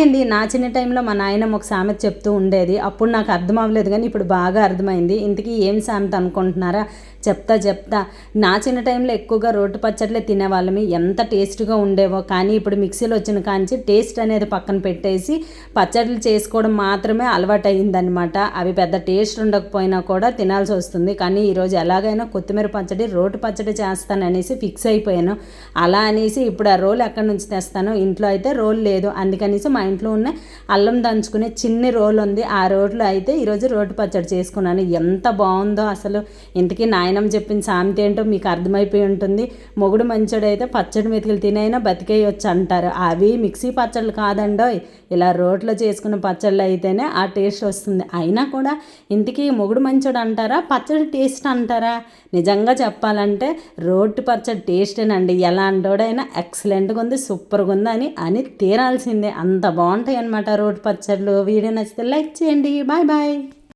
Hi అండి నా చిన్న టైంలో మా నాయనమ్మ ఒక సామెత చెప్తూ ఉండేది. అప్పుడు నాకు అర్థం అవ్వలేదు కానీ ఇప్పుడు బాగా అర్థమైంది. ఇంతకీ ఏం సామెత అనుకుంటున్నారా? చెప్తా చెప్తా. నా చిన్న టైంలో ఎక్కువగా రోడ్డు పచ్చట్లే తినేవాళ్ళమి. ఎంత టేస్ట్గా ఉండేవో. కానీ ఇప్పుడు మిక్సీలో వచ్చిన కాంచి టేస్ట్ అనేది పక్కన పెట్టేసి పచ్చళ్ళు చేసుకోవడం మాత్రమే అలవాటు అవి పెద్ద టేస్ట్ ఉండకపోయినా కూడా తినాల్సి వస్తుంది. కానీ ఈరోజు ఎలాగైనా కొత్తిమీర పచ్చడి రోడ్డు పచ్చడి చేస్తాననేసి ఫిక్స్ అయిపోయాను. అలా అనేసి ఇప్పుడు ఆ రోల్ ఎక్కడి నుంచి తెస్తాను? ఇంట్లో అయితే రోల్ లేదు. అందుకనేసి మా ఇంట్లో ఉన్న అల్లం దంచుకునే చిన్ని రోల్ ఉంది. ఆ రోడ్లో అయితే ఈరోజు రోడ్డు పచ్చడి చేసుకున్నాను. ఎంత బాగుందో అసలు. ఇంతకీ నాయనమ్మ చెప్పిన సామెత ఏంటో మీకు అర్థమైపోయి ఉంటుంది. మొగుడు మంచోడైతే పచ్చడి మెతుకులు తినైనా బతికేయొచ్చు అంటారు. అవి మిక్సీ పచ్చళ్ళు కాదండోయ్. ఇలా రోట్లో చేసుకున్న పచ్చళ్ళు అయితేనే ఆ టేస్ట్ వస్తుంది. అయినా కూడా ఇంటికి మొగుడు మంచోడు అంటారా? పచ్చడి టేస్ట్ అంటారా? నిజంగా చెప్పాలంటే రోడ్డు పచ్చడి టేస్టేనండి. ఎలాంటోడైనా ఎక్సలెంట్గా ఉంది సూపర్గా ఉంది అని అని తీరాల్సిందే అంత బాగుంటాయి అన్నమాట రోడ్డు పచ్చళ్ళు. వీడియో నచ్చితే లైక్ చేయండి. Bye bye.